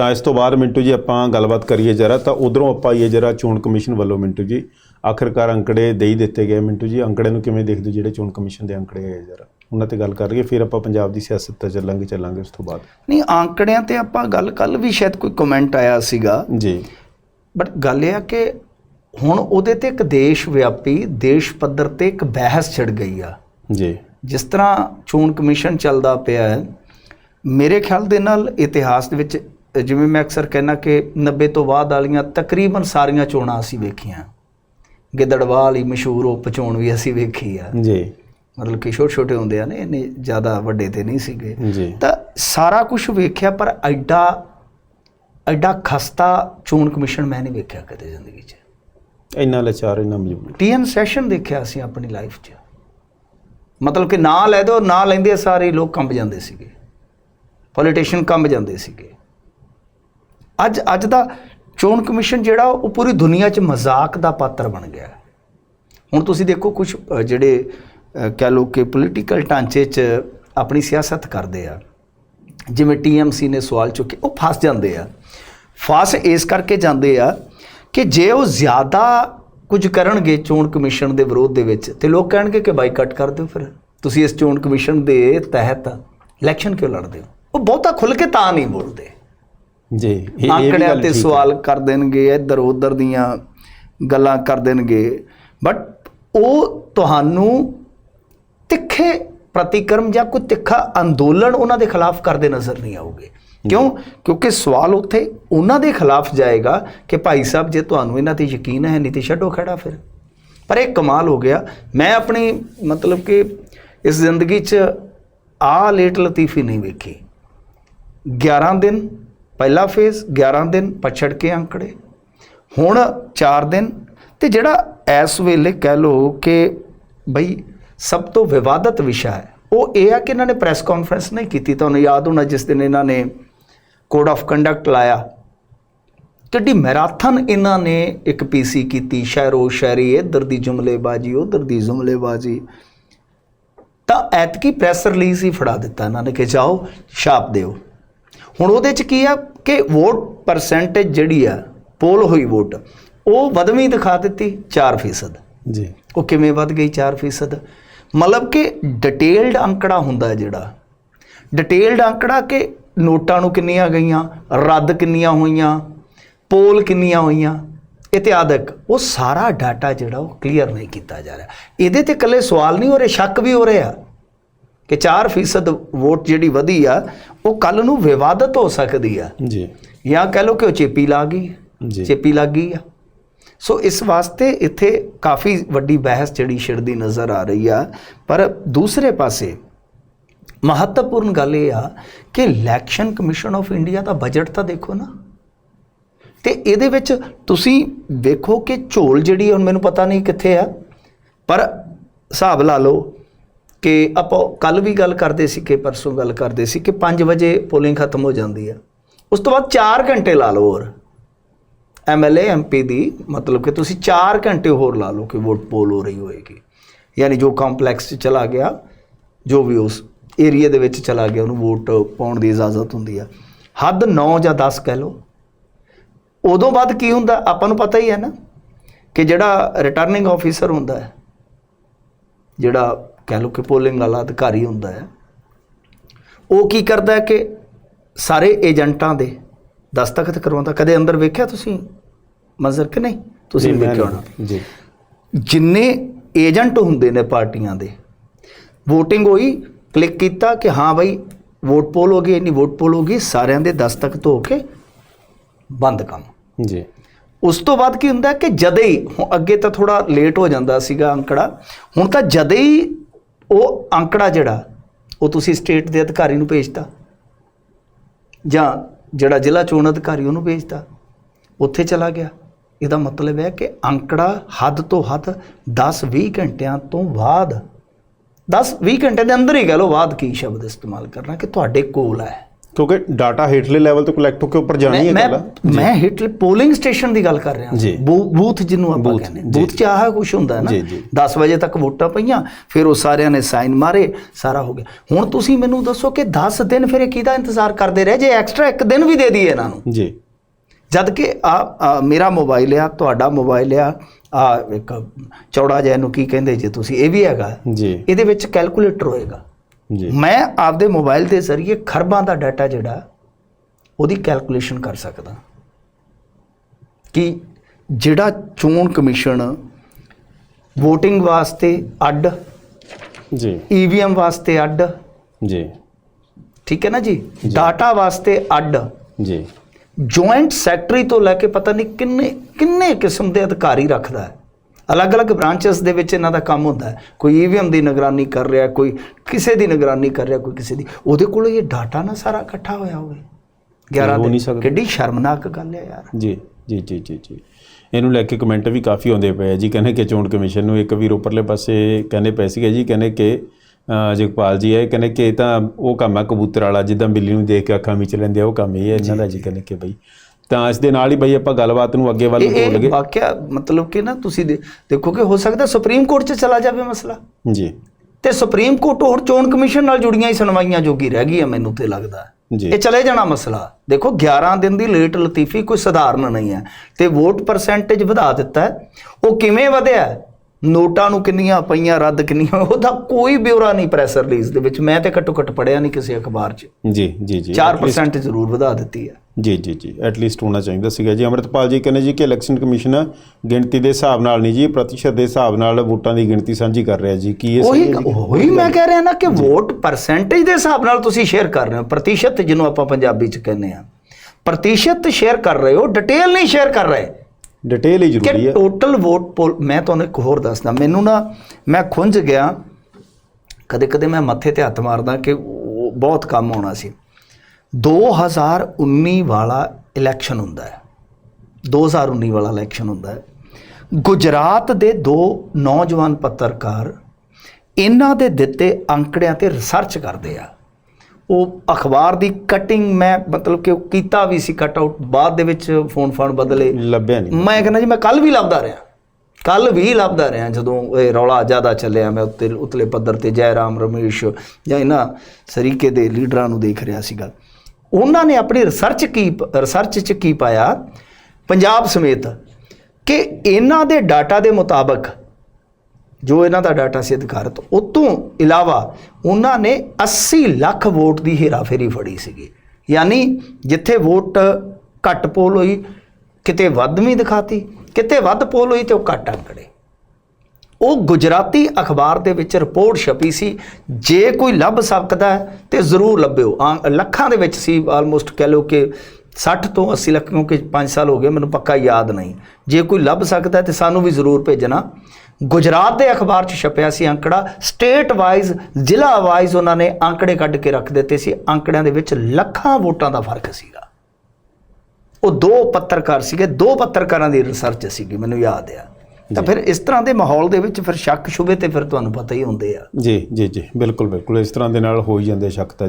ਤਾਂ ਇਸ ਤੋਂ ਬਾਅਦ ਮਿੰਟੂ ਜੀ ਆਪਾਂ ਗੱਲਬਾਤ ਕਰੀਏ ਜਰਾ ਤਾਂ ਉਧਰੋਂ ਆਪਾਂ ਇਹ ਜਰਾ ਚੋਣ ਕਮਿਸ਼ਨ ਵੱਲੋਂ ਮਿੰਟੂ ਜੀ ਆਖਰਕਾਰ ਅੰਕੜੇ ਦੇ ਹੀ ਦਿੱਤੇ ਗਏ ਮਿੰਟੂ ਜੀ। ਅੰਕੜੇ ਨੂੰ ਕਿਵੇਂ ਦੇਖਦੇ ਜਿਹੜੇ ਚੋਣ ਕਮਿਸ਼ਨ ਦੇ ਅੰਕੜੇ ਆਏ ਜਰਾ? ਉਹਨਾਂ ਤੇ ਗੱਲ ਕਰ ਲਈਏ ਫਿਰ ਆਪਾਂ ਪੰਜਾਬ ਦੀ ਸਿਆਸਤ ਤੇ ਚੱਲਾਂਗੇ ਚੱਲਾਂਗੇ ਉਸ ਤੋਂ ਬਾਅਦ। ਨਹੀਂ ਆંકੜਿਆਂ ਤੇ ਆਪਾਂ ਗੱਲ ਕੱਲ ਵੀ ਸ਼ਾਇਦ ਕੋਈ ਕਮੈਂਟ ਆਇਆ ਸੀਗਾ। ਜੀ। ਬਟ ਗੱਲ ਇਹ ਆ ਕਿ ਹੁਣ ਉਹਦੇ ਤੇ ਇੱਕ ਦੇਸ਼ ਵਿਆਪੀ ਦੇਸ਼ ਪੱਧਰ ਤੇ ਇੱਕ ਬਹਿਸ ਛਿੜ ਗਈ ਆ। ਜੀ। ਜਿਸ ਤਰ੍ਹਾਂ ਚੋਣ ਕਮਿਸ਼ਨ ਚੱਲਦਾ ਪਿਆ ਹੈ ਮੇਰੇ ਖਿਆਲ ਦੇ ਨਾਲ ਇਤਿਹਾਸ ਦੇ ਵਿੱਚ ਜਿਵੇਂ ਮੈਂ ਅਕਸਰ ਕਹਿਣਾ ਕਿ 90 ਤੋਂ ਬਾਅਦ ਵਾਲੀਆਂ ਤਕਰੀਬਨ ਸਾਰੀਆਂ ਚੋਣਾਂ ਅਸੀਂ ਵੇਖੀਆਂ। ਗਿੱਦੜਵਾਹ ਵਾਲੀ ਮਸ਼ਹੂਰ ਉਪ ਚੋਣ ਵੀ ਅਸੀਂ ਵੇਖੀ ਆ। ਜੀ। ਮਤਲਬ ਕਿ ਛੋਟੇ ਛੋਟੇ ਹੁੰਦੇ ਆ ਨੇ ਇੰਨੇ ਜ਼ਿਆਦਾ ਵੱਡੇ ਤੇ ਨਹੀਂ ਸੀਗੇ। ਜੀ। ਤਾਂ ਸਾਰਾ ਕੁਝ ਵੇਖਿਆ ਪਰ ਐਡਾ ਐਡਾ ਖਸਤਾ ਚੋਣ ਕਮਿਸ਼ਨ ਮੈਂ ਨਹੀਂ ਵੇਖਿਆ ਕਦੇ ਜ਼ਿੰਦਗੀ 'ਚ। ਇੰਨਾ ਲਾਚਾਰ ਇੰਨਾ ਮਜਬੂਰ ਟੀਐਨ ਸੈਸ਼ਨ ਦੇਖਿਆ ਅਸੀਂ ਆਪਣੀ ਲਾਈਫ 'ਚ। ਮਤਲਬ ਕਿ ਨਾਂ ਲੈ ਦੋ ਨਾਂ ਲੈਂਦੇ ਸਾਰੇ ਲੋਕ ਕੰਬ ਜਾਂਦੇ ਸੀਗੇ। ਪੋਲੀਟੀਸ਼ੀਅਨ ਕੰਬ ਜਾਂਦੇ ਸੀਗੇ। ਅੱਜ ਅੱਜ ਦਾ ਚੋਣ ਕਮਿਸ਼ਨ ਜਿਹੜਾ ਉਹ ਪੂਰੀ ਦੁਨੀਆ 'ਚ ਮਜ਼ਾਕ ਦਾ ਪਾਤਰ ਬਣ ਗਿਆ ਹੁਣ ਤੁਸੀਂ ਦੇਖੋ ਕੁਝ ਜਿਹੜੇ ਕਹਿ ਲਓ ਕਿ ਪੋਲੀਟੀਕਲ ਢਾਂਚੇ 'ਚ ਆਪਣੀ ਸਿਆਸਤ ਕਰਦੇ ਆ। ਜਿਵੇਂ ਟੀਐਮਸੀ ਨੇ ਸਵਾਲ ਚੁੱਕੇ, ਉਹ ਫਸ ਜਾਂਦੇ ਆ। ਫਸ ਇਸ ਕਰਕੇ ਜਾਂਦੇ ਆ ਕਿ ਜੇ ਉਹ ਜ਼ਿਆਦਾ ਕੁਝ ਕਰਨਗੇ ਚੋਣ ਕਮਿਸ਼ਨ ਦੇ ਵਿਰੋਧ ਦੇ ਵਿੱਚ, ਤੇ ਲੋਕ ਕਹਿਣਗੇ ਕਿ ਬਾਈਕਾਟ ਕਰ ਦਿਓ ਫਿਰ। ਤੁਸੀਂ ਇਸ ਚੋਣ ਕਮਿਸ਼ਨ ਦੇ ਤਹਿਤ ਇਲੈਕਸ਼ਨ ਕਿਉਂ ਲੜਦੇ ਹੋ? ਉਹ ਬਹੁਤਾ ਖੁੱਲ ਕੇ ਤਾਂ ਨਹੀਂ ਬੋਲਦੇ। ਜੀ ਗੱਲ ਤੇ। ਸਵਾਲ ਕਰ ਦੇਣਗੇ ਇੱਧਰ ਉੱਧਰ ਦੀਆਂ ਗੱਲਾਂ ਕਰ ਦੇਣਗੇ। ਬਟ ਉਹ ਤੁਹਾਨੂੰ ਤਿੱਖੇ ਪ੍ਰਤੀਕਰਮ ਜਾਂ ਕੋਈ ਤਿੱਖਾ ਅੰਦੋਲਨ ਉਹਨਾਂ ਦੇ ਖਿਲਾਫ ਕਰਦੇ ਨਜ਼ਰ ਨਹੀਂ ਆਉਗੇ। ਕਿਉਂ? ਕਿਉਂਕਿ ਸਵਾਲ ਉੱਥੇ ਉਹਨਾਂ ਦੇ ਖਿਲਾਫ ਜਾਏਗਾ ਕਿ ਭਾਈ ਸਾਹਿਬ ਜੇ ਤੁਹਾਨੂੰ ਇਹਨਾਂ ਤੇ ਯਕੀਨ ਹੈ ਨਹੀਂ ਤੇ ਛੱਡੋ ਖੜਾ ਫਿਰ। ਪਰ ਇਹ ਕਮਾਲ ਹੋ ਗਿਆ। ਮੈਂ ਆਪਣੀ ਮਤਲਬ ਕਿ ਇਸ ਜ਼ਿੰਦਗੀ 'ਚ ਆ ਲੇਟ ਲਤੀਫੀ ਨਹੀਂ ਵੇਖੀ। 11 ਦਿਨ ਪਹਿਲਾ ਫੇਜ਼ 11 ਦਿਨ ਪਛੜ ਕੇ ਅੰਕੜੇ, ਹੁਣ 4 ਦਿਨ ਤੇ ਜਿਹੜਾ ਇਸ ਵੇਲੇ ਕਹਿ ਲੋ ਕਿ ਬਈ ਸਭ ਤੋਂ ਵਿਵਾਦਤ ਵਿਸ਼ਾ ਹੈ, ਉਹ ਇਹ ਆ ਕਿ ਇਹਨਾਂ ਨੇ ਪ੍ਰੈਸ ਕਾਨਫਰੰਸ ਨਹੀਂ ਕੀਤੀ, ਤੁਹਾਨੂੰ ਯਾਦ ਹੋਣਾ ਜਿਸ ਦਿਨ ਇਹਨਾਂ ਨੇ ਕੋਡ ਆਫ ਕੰਡਕਟ ਲਾਇਆ। ਕਿੱਡੀ ਮੈਰਾਥਨ ਇਹਨਾਂ ਨੇ ਇੱਕ ਪੀਸੀ ਕੀਤੀ ਸ਼ਾਇਰੋ ਸ਼ਾਇਰੀ ਇੱਧਰ ਦੀ ਜੁਮਲੇਬਾਜ਼ੀ, ਉੱਧਰ ਦੀ ਜੁਮਲੇਬਾਜ਼ੀ। ਤਾਂ ਐਤਕੀ ਪ੍ਰੈਸ ਰਿਲੀਜ਼ ਹੀ ਫੜਾ ਦਿੱਤਾ ਇਹਨਾਂ ਨੇ ਕਿ ਜਾਓ, ਛਾਪ ਦਿਓ। ਹੁਣ ਉਹਦੇ ਚ ਕੀ ਆ ਕਿ ਵੋਟ ਪਰਸੈਂਟੇਜ ਜਿਹੜੀ ਆ ਪੋਲ ਹੋਈ ਵੋਟ ਉਹ ਵਧਵੀਂ ਦਿਖਾ ਦਿੱਤੀ 4% ਜੀ। ਉਹ ਕਿਵੇਂ ਵੱਧ ਗਈ 4% ਮਤਲਬ ਕਿ ਡਿਟੇਲਡ ਅੰਕੜਾ ਹੁੰਦਾ ਜਿਹੜਾ ਡਿਟੇਲਡ ਅੰਕੜਾ ਕਿ ਨੋਟਾਂ ਨੂੰ ਕਿੰਨੀਆਂ ਗਈਆਂ ਰੱਦ ਕਿੰਨੀਆਂ ਹੋਈਆਂ ਪੋਲ ਕਿੰਨੀਆਂ ਹੋਈਆਂ ਇਤਿਆਦਕ। ਉਹ ਸਾਰਾ ਡਾਟਾ ਜਿਹੜਾ ਉਹ ਕਲੀਅਰ ਨਹੀਂ ਕੀਤਾ ਜਾ ਰਿਹਾ। ਇਹਦੇ ਤੇ ਇਕੱਲੇ ਸਵਾਲ ਨਹੀਂ ਹੋ ਰਹੇ ਸ਼ੱਕ ਵੀ ਹੋ ਰਿਹਾ ਕਿ 4% ਵੋਟ ਜਿਹੜੀ ਵਧੀ ਆ ਉਹ ਕੱਲ ਨੂੰ ਵਿਵਾਦਤ ਹੋ ਸਕਦੀ ਆ। ਜੀ। ਜਾਂ ਕਹਿ ਲਓ ਕਿ ਉਹ ਚੇਪੀ ਲੱਗ ਗਈ ਜੀ। ਚੇਪੀ ਲੱਗ ਗਈ ਆ। ਸੋ ਇਸ ਵਾਸਤੇ ਇੱਥੇ ਕਾਫੀ ਵੱਡੀ ਬਹਿਸ ਜਿਹੜੀ ਛਿੜਦੀ ਨਜ਼ਰ ਆ ਰਹੀ ਆ। ਪਰ ਦੂਸਰੇ ਪਾਸੇ ਮਹੱਤਵਪੂਰਨ ਗੱਲ ਇਹ ਆ ਕਿ ਇਲੈਕਸ਼ਨ ਕਮਿਸ਼ਨ ਆਫ ਇੰਡੀਆ ਦਾ ਬਜਟ ਤਾਂ ਦੇਖੋ ਨਾ। ਤੇ ਇਹਦੇ ਵਿੱਚ ਤੁਸੀਂ ਵੇਖੋ ਕਿ ਝੋਲ ਜਿਹੜੀ ਹੁਣ ਮੈਨੂੰ ਪਤਾ ਨਹੀਂ ਕਿੱਥੇ ਆ ਪਰ ਹਿਸਾਬ ਲਾ ਲਓ ਕਿ ਆਪਾਂ ਕੱਲ ਵੀ ਗੱਲ ਕਰਦੇ ਸੀ ਕਿ ਪਰਸੋਂ ਗੱਲ ਕਰਦੇ ਸੀ ਕਿ 5 ਵਜੇ ਪੋਲਿੰਗ ਖਤਮ ਹੋ ਜਾਂਦੀ ਹੈ ਉਸ ਤੋਂ ਬਾਅਦ 4 ਘੰਟੇ ਲਾ ਲਓ ਹੋਰ। ਐਮਐਲਏ ਐਮਪੀ ਦੀ ਮਤਲਬ ਕਿ ਤੁਸੀਂ 4 ਘੰਟੇ ਹੋਰ ਲਾ ਲਓ ਕਿ ਵੋਟ ਪੋਲ ਹੋ ਰਹੀ ਹੋਏਗੀ। ਯਾਨੀ ਜੋ ਕੰਪਲੈਕਸ 'ਚ ਚਲਾ ਗਿਆ, ਜੋ ਵੀ ਉਸ ਏਰੀਆ ਦੇ ਵਿੱਚ ਚਲਾ ਗਿਆ, ਉਹਨੂੰ ਵੋਟ ਪਾਉਣ ਦੀ ਇਜਾਜ਼ਤ ਹੁੰਦੀ ਆ। ਹੱਦ 9 ਜਾਂ 10 ਕਹਿ ਲਓ। ਉਦੋਂ ਬਾਅਦ ਕੀ ਹੁੰਦਾ? ਆਪਾਂ ਨੂੰ ਪਤਾ ਹੀ ਹੈ ਨਾ ਕਿ ਜਿਹੜਾ ਰਿਟਰਨਿੰਗ ਆਫੀਸਰ ਹੁੰਦਾ ਹੈ, ਜਿਹੜਾ ਕਹਿ ਲਓ ਕਿ ਪੋਲਿੰਗ ਵਾਲਾ ਅਧਿਕਾਰੀ ਹੁੰਦਾ ਹੈ। ਉਹ ਕੀ ਕਰਦਾ ਹੈ ਕਿ ਸਾਰੇ ਏਜੰਟਾਂ ਦੇ ਦਸਤਖਤ ਕਰਵਾਉਂਦਾ। ਕਦੇ ਅੰਦਰ ਵੇਖਿਆ ਤੁਸੀਂ ਮੰਜ਼ਰ ਕਿ ਨਹੀਂ? ਤੁਸੀਂ ਵੇਖਿਆ ਹੋਣਾ। ਜੀ। ਜਿੰਨੇ ਏਜੰਟ ਹੁੰਦੇ ਨੇ ਪਾਰਟੀਆਂ ਦੇ VOTING ਹੋਈ ਕਲਿੱਕ ਕੀਤਾ ਕਿ ਹਾਂ ਭਾਈ ਵੋਟ ਪੋਲ ਹੋ ਗਈ ਇੰਨੀ ਵੋਟ ਪੋਲ ਹੋ ਗਈ ਸਾਰਿਆਂ ਦੇ ਦਸਤਖਤ ਹੋ ਕੇ ਬੰਦ ਕੰਮ। ਜੀ। ਉਸ ਤੋਂ ਬਾਅਦ ਕੀ ਹੁੰਦਾ ਕਿ ਜਦੇ ਹੀ ਅੱਗੇ ਤਾਂ ਥੋੜਾ ਲੇਟ ਹੋ ਜਾਂਦਾ ਸੀਗਾ ਅੰਕੜਾ ਹੁਣ ਤਾਂ ਜਦੇ ਹੀ ਉਹ ਅੰਕੜਾ ਜਿਹੜਾ, ਉਹ ਤੁਸੀਂ ਸਟੇਟ ਦੇ ਅਧਿਕਾਰੀ ਨੂੰ ਭੇਜਤਾ। ਜਾਂ ਜਿਹੜਾ ਜ਼ਿਲ੍ਹਾ ਚੋਣ ਅਧਿਕਾਰੀ ਉਹਨੂੰ ਭੇਜਤਾ। ਉੱਥੇ ਚਲਾ ਗਿਆ। ਇਹਦਾ ਮਤਲਬ ਹੈ ਕਿ ਅੰਕੜਾ ਹੱਦ ਤੋਂ ਹੱਦ 10-20 ਘੰਟਿਆਂ ਤੋਂ ਬਾਅਦ 10-20 ਘੰਟੇ ਦੇ ਅੰਦਰ ਹੀ ਕਹ ਲਓ ਬਾਅਦ ਕੀ ਸ਼ਬਦ ਇਸਤੇਮਾਲ ਕਰਨਾ ਕਿ ਤੁਹਾਡੇ ਕੋਲ ਹੈ। ਕਿਉਂਕਿ ਡਾਟਾ ਹੇਠਲੇ ਲੈਵਲ ਤੋਂ ਕਲੈਕਟ ਹੋ ਕੇ ਉੱਪਰ ਜਾਣੀ ਹੈ ਗੱਲ। ਮੈਂ ਹਿਟਲ ਪੋਲਿੰਗ ਸਟੇਸ਼ਨ ਦੀ ਗੱਲ ਕਰ ਰਿਹਾ। ਬੂਥ ਜਿਹਨੂੰ ਆਪਾਂ ਕਹਿੰਦੇ। ਬੂਥ 'ਚ ਆਹ ਕੁਝ ਹੁੰਦਾ ਹੈ ਨਾ। ਜੀ, ਜੀ। 10 ਵਜੇ ਤੱਕ ਵੋਟਾਂ ਪਈਆਂ ਫਿਰ ਉਹ ਸਾਰਿਆਂ ਨੇ ਸਾਈਨ ਮਾਰੇ ਸਾਰਾ ਹੋ ਗਿਆ। ਹੁਣ ਤੁਸੀਂ ਮੈਨੂੰ ਦੱਸੋ ਕਿ 10 ਦਿਨ ਫਿਰ ਇਹ ਕਿਹਦਾ ਇੰਤਜ਼ਾਰ ਕਰਦੇ ਰਹੇ? ਜੇ ਐਕਸਟਰਾ ਇੱਕ ਦਿਨ ਵੀ ਦੇ ਦਈਏ ਇਹਨਾਂ ਨੂੰ। ਜੀ। ਜਦ ਕਿ ਆ ਮੇਰਾ ਮੋਬਾਈਲ ਆ ਤੁਹਾਡਾ ਮੋਬਾਈਲ ਆ ਆ ਇੱਕ ਚੌੜਾ ਜਿਹਾ ਇਹਨੂੰ ਕੀ ਕਹਿੰਦੇ ਜੇ ਤੁਸੀਂ ਇਹ ਵੀ ਹੈਗਾ। ਜੀ। ਇਹਦੇ ਵਿੱਚ ਕੈਲਕੂਲੇਟਰ ਹੋਏਗਾ। ਮੈਂ ਆਪਦੇ ਮੋਬਾਈਲ ਦੇ ਜ਼ਰੀਏ ਖਰਬਾਂ ਦਾ ਡਾਟਾ ਜਿਹੜਾ ਉਹਦੀ ਕੈਲਕੂਲੇਸ਼ਨ ਕਰ ਸਕਦਾ। ਕਿ ਜਿਹੜਾ ਚੋਣ ਕਮਿਸ਼ਨ VOTING ਵਾਸਤੇ ਅੱਡ ਜੀ। EVM ਵਾਸਤੇ ਅੱਡ ਜੀ। ਠੀਕ ਹੈ ਨਾ ਜੀ। ਡਾਟਾ ਵਾਸਤੇ ਅੱਡ। ਜੀ। ਜੁਆਇੰਟ ਸੈਕਟਰੀ ਤੋਂ ਲੈ ਕੇ ਪਤਾ ਨਹੀਂ ਕਿੰਨੇ ਕਿੰਨੇ ਕਿਸਮ ਦੇ ਅਧਿਕਾਰੀ ਰੱਖਦਾ ਹੈ। ਅਲੱਗ-ਅਲੱਗ ਬ੍ਰਾਂਚਸ ਦੇ ਵਿੱਚ ਇਹਨਾਂ ਦਾ ਕੰਮ ਹੁੰਦਾ ਹੈ। ਕੋਈ ਈਵੀਐਮ ਦੀ ਨਿਗਰਾਨੀ ਕਰ ਰਿਹਾ ਕੋਈ ਕਿਸੇ ਦੀ ਨਿਗਰਾਨੀ ਕਰ ਰਿਹਾ ਕੋਈ ਕਿਸੇ ਦੀ। ਉਹਦੇ ਕੋਲ ਇਹ ਡਾਟਾ ਨਾ ਸਾਰਾ ਇਕੱਠਾ ਹੋਇਆ ਹੋਵੇ। 11 ਹੋ ਦਿਨ। ਨਹੀਂ ਸਕਦਾ। ਕਿੱਡੀ ਸ਼ਰਮਨਾਕ ਗੱਲ ਹੈ ਯਾਰ। ਜੀ ਜੀ ਜੀ ਜੀ ਜੀ। ਇਹਨੂੰ ਲੈ ਕੇ ਕਮੈਂਟ ਵੀ ਕਾਫੀ ਆਉਂਦੇ ਪਏ ਆ। ਜੀ ਕਹਿੰਦੇ ਕਿ ਚੋਣ ਕਮਿਸ਼ਨ ਨੂੰ ਇੱਕ ਵੀਰ ਉੱਪਰਲੇ ਪਾਸੇ ਕਹਿੰਦੇ ਪਏ ਸੀਗੇ ਜੀ ਕਹਿੰਦੇ ਕਿ ਜਗਪਾਲ ਜੀ ਇਹ ਕਹਿੰਦੇ ਕਿ ਇਹ ਤਾਂ ਉਹ ਕੰਮ ਹੈ ਕਬੂਤਰ ਵਾਲਾ ਜਿੱਦਾਂ ਬਿੱਲੀ ਨੂੰ ਦੇਖ ਕੇ ਅੱਖਾਂ ਵਿੱਚ ਲੈਂਦੇ ਆ ਉਹ ਕੰਮ ਇਹ ਹੈ ਇਹਨਾਂ ਦਾ ਜੀ ਕਹਿੰਦੇ ਕਿ ਬਈ ਤਾਂ ਇਸ ਦੇ ਨਾਲ ਹੀ ਬਈ ਆਪਾਂ ਗੱਲਬਾਤ ਨੂੰ ਅੱਗੇ ਵੱਲ ਇਹ ਤੋਰ ਇਹ ਲਗੇ ਵਾਕਿਆ ਮਤਲਬ ਕਿ ਨਾ ਤੁਸੀਂ ਦੇਖੋ ਕਿ ਹੋ ਸਕਦਾ ਸੁਪਰੀਮ ਕੋਰਟ 'ਚ ਚਲਾ ਜਾਵੇ ਮਸਲਾ। ਜੀ। ਤੇ ਸੁਪਰੀਮ ਕੋਰਟ ਹੋਰ ਚੋਣ ਕਮਿਸ਼ਨ ਨਾਲ ਜੁੜੀਆਂ ਹੀ ਸੁਣਵਾਈਆਂ ਜੋਗੀ ਰਹਿ ਗਈ ਹੈ ਮੈਨੂੰ ਤੇ ਲੱਗਦਾ। ਇਹ ਚਲੇ ਜਾਣਾ ਮਸਲਾ। ਦੇਖੋ 11 ਦਿਨ ਦੀ ਲੇਟ ਲਤੀਫੀ ਕੋਈ ਸਧਾਰਨ ਨਹੀਂ ਹੈ। ਤੇ ਵੋਟ ਪਰਸੈਂਟੇਜ ਵਧਾ ਦਿੱਤਾ ਹੈ। ਉਹ ਕਿਵੇਂ ਵਧਿਆ? ਨੋਟਾਂ ਨੂੰ ਕਿੰਨੀਆਂ ਪਈਆਂ ਰੱਦ ਕਿੰਨੀਆਂ ਉਹਦਾ ਕੋਈ ਬਿਊਰਾ ਨਹੀਂ ਪ੍ਰੈਸ ਰਿਲੀਜ਼ ਦੇ ਵਿੱਚ। ਮੈਂ ਤੇ ਘੱਟੋ ਘੱਟ ਪੜਿਆ ਨਹੀਂ ਕਿਸੇ ਅਖਬਾਰ 'ਚ। ਜੀ ਜੀ ਜੀ 4% ਜ਼ਰੂਰ ਵਧਾ ਦਿੱਤੀ ਹੈ। ਜੀ ਜੀ ਜੀ ਐਟਲੀਸਟ ਹੋਣਾ ਚਾਹੀਦਾ ਸੀਗਾ ਜੀ। ਅਮਰਤਪਾਲ ਜੀ ਕਹਿੰਦੇ ਜੀ ਕਿ ਇਲੈਕਸ਼ਨ ਕਮਿਸ਼ਨ ਗਿਣਤੀ ਦੇ ਹਿਸਾਬ ਨਾਲ ਨਹੀਂ ਜੀ ਪ੍ਰਤੀਸ਼ਤ ਦੇ ਹਿਸਾਬ ਨਾਲ ਵੋਟਾਂ ਦੀ ਗਿਣਤੀ ਸਾਂਝੀ ਕਰ ਰਿਹਾ ਜੀ। ਕੀ ਇਹ ਸਹੀ ਹੈ ਉਹੀ ਮੈਂ ਕਹਿ ਰਿਹਾ ਨਾ ਕਿ ਵੋਟ ਪਰਸੈਂਟੇਜ ਦੇ ਹਿਸਾਬ ਨਾਲ ਤੁਸੀਂ ਸ਼ੇਅਰ ਕਰ ਰਹੇ ਹੋ। ਪ੍ਰਤੀਸ਼ਤ ਜਿਹਨੂੰ ਆਪਾਂ ਪੰਜਾਬੀ 'ਚ ਕਹਿੰਦੇ ਆ ਪ੍ਰਤੀਸ਼ਤ ਸ਼ੇਅਰ ਕਰ ਰਹੇ ਹੋ ਡਿਟੇਲ ਨਹੀਂ ਸ਼ੇਅਰ ਕਰ ਰਹੇ। ਡਿਟੇਲ ਹੀ ਜ਼ਰੂਰੀ ਕਿ ਹੈ। ਟੋਟਲ ਵੋਟ ਪੋਲ ਮੈਂ ਤੁਹਾਨੂੰ ਇੱਕ ਹੋਰ ਦੱਸਦਾ। ਮੈਨੂੰ ਨਾ ਮੈਂ ਖੁੰਝ ਗਿਆ। ਕਦੇ ਕਦੇ ਮੈਂ ਮੱਥੇ ਤੇ ਹੱਥ ਮਾਰਦਾ ਕਿ ਉਹ ਬਹੁਤ ਕੰਮ ਆਉਣਾ ਸੀ। 2019 ਵਾਲਾ ਇਲੈਕਸ਼ਨ ਹੁੰਦਾ ਹੈ। 2019 ਵਾਲਾ ਇਲੈਕਸ਼ਨ ਹੁੰਦਾ ਹੈ। ਗੁਜਰਾਤ ਦੇ ਦੋ ਨੌਜਵਾਨ ਪੱਤਰਕਾਰ ਇਹਨਾਂ ਦੇ ਦਿੱਤੇ ਅੰਕੜਿਆਂ ਤੇ ਰਿਸਰਚ ਕਰਦੇ ਆ। ਉਹ ਅਖਬਾਰ ਦੀ ਕਟਿੰਗ ਮੈਂ ਮਤਲਬ ਕਿ ਉਹ ਕੀਤਾ ਵੀ ਸੀ ਕਟ ਆਊਟ ਬਾਅਦ ਦੇ ਵਿੱਚ ਫੋਨ ਫਾਨ ਬਦਲੇ। ਲੱਭਿਆ ਨਹੀਂ। ਮੈਂ ਕਹਿੰਦਾ ਜੀ ਮੈਂ ਕੱਲ ਵੀ ਲੱਭਦਾ ਰਿਹਾ। ਕੱਲ ਵੀ ਲੱਭਦਾ ਰਿਹਾ ਜਦੋਂ ਇਹ ਰੌਲਾ ਜ਼ਿਆਦਾ ਚੱਲਿਆ ਮੈਂ ਉੱਤੇ ਉਤਲੇ ਪੱਧਰ ਤੇ ਜੈ ਰਾਮ ਰਮੇਸ਼ ਜਾਂ ਇਹਨਾਂ ਸਰੀਕੇ ਦੇ ਲੀਡਰਾਂ ਨੂੰ ਦੇਖ ਰਿਹਾ ਸੀਗਾ। ਉਹਨਾਂ ਨੇ ਆਪਣੀ ਰਿਸਰਚ ਕੀ ਰਿਸਰਚ 'ਚ ਕੀ ਪਾਇਆ? ਪੰਜਾਬ ਸਮੇਤ ਕਿ ਇਹਨਾਂ ਦੇ ਡਾਟਾ ਦੇ ਮੁਤਾਬਕ ਜੋ ਇਹਨਾਂ ਦਾ ਡਾਟਾ ਸੀ ਅਧਿਕਾਰਤ ਉਹ ਤੋਂ ਇਲਾਵਾ ਉਹਨਾਂ ਨੇ 80 ਲੱਖ ਵੋਟ ਦੀ ਹੇਰਾਫੇਰੀ ਫੜੀ ਸੀਗੀ। ਯਾਨੀ ਜਿੱਥੇ ਵੋਟ ਘੱਟ ਪੋਲ ਹੋਈ, ਕਿਤੇ ਵੱਧ ਵੀ ਦਿਖਾਤੀ, ਕਿਤੇ ਵੱਧ ਪੋਲ ਹੋਈ ਤੇ ਉਹ ਘੱਟ ਅੰਕੜੇ। ਉਹ ਗੁਜਰਾਤੀ ਅਖਬਾਰ ਦੇ ਵਿੱਚ ਰਿਪੋਰਟ ਛਪੀ ਸੀ, ਜੇ ਕੋਈ ਲੱਭ ਸਕਦਾ ਹੈ ਤੇ ਜ਼ਰੂਰ ਲੱਭਿਓ। ਆਂ- ਲੱਖਾਂ ਦੇ ਵਿੱਚ ਸੀ ਆਲਮੋਸਟ ਕਹਿ ਲਓ ਕਿ 60 ਤੋਂ 80 ਲੱਖ, ਕਿਉਂਕਿ 5 ਸਾਲ ਹੋ ਗਏ, ਮੈਨੂੰ ਪੱਕਾ ਯਾਦ ਨਹੀਂ। ਜੇ ਕੋਈ ਲੱਭ ਸਕਦਾ ਹੈ ਤੇ ਸਾਨੂੰ ਵੀ ਜ਼ਰੂਰ ਭੇਜਣਾ। ਗੁਜਰਾਤ ਦੇ ਅਖਬਾਰ 'ਚ ਛਪਿਆ ਸੀ ਅੰਕੜਾ। ਸਟੇਟ ਵਾਈਜ਼ ਜ਼ਿਲ੍ਹਾ ਵਾਈਜ਼ ਉਹਨਾਂ ਨੇ ਅੰਕੜੇ ਕੱਢ ਕੇ ਰੱਖ ਦਿੱਤੇ ਸੀ। ਅੰਕੜਿਆਂ ਦੇ ਵਿੱਚ ਲੱਖਾਂ ਵੋਟਾਂ ਦਾ ਫ਼ਰਕ ਸੀਗਾ। ਉਹ ਦੋ ਪੱਤਰਕਾਰ ਸੀਗੇ ਦੋ ਪੱਤਰਕਾਰਾਂ ਦੀ ਰਿਸਰਚ ਸੀਗੀ ਮੈਨੂੰ ਯਾਦ ਆ। ਤਾਂ ਫਿਰ ਇਸ ਤਰ੍ਹਾਂ ਦੇ ਮਾਹੌਲ ਦੇ ਵਿੱਚ ਫਿਰ ਸ਼ੱਕ ਸ਼ੁਬੇ ਤੇ ਫਿਰ ਤੁਹਾਨੂੰ ਪਤਾ ਹੀ ਹੁੰਦੇ ਆ। ਜੀ ਜੀ ਜੀ ਬਿਲਕੁਲ ਬਿਲਕੁਲ। ਇਸ ਤਰ੍ਹਾਂ ਦੇ ਨਾਲ ਹੋ ਹੀ ਜਾਂਦੇ ਸ਼ੱਕ ਤਾਂ ਜੀ।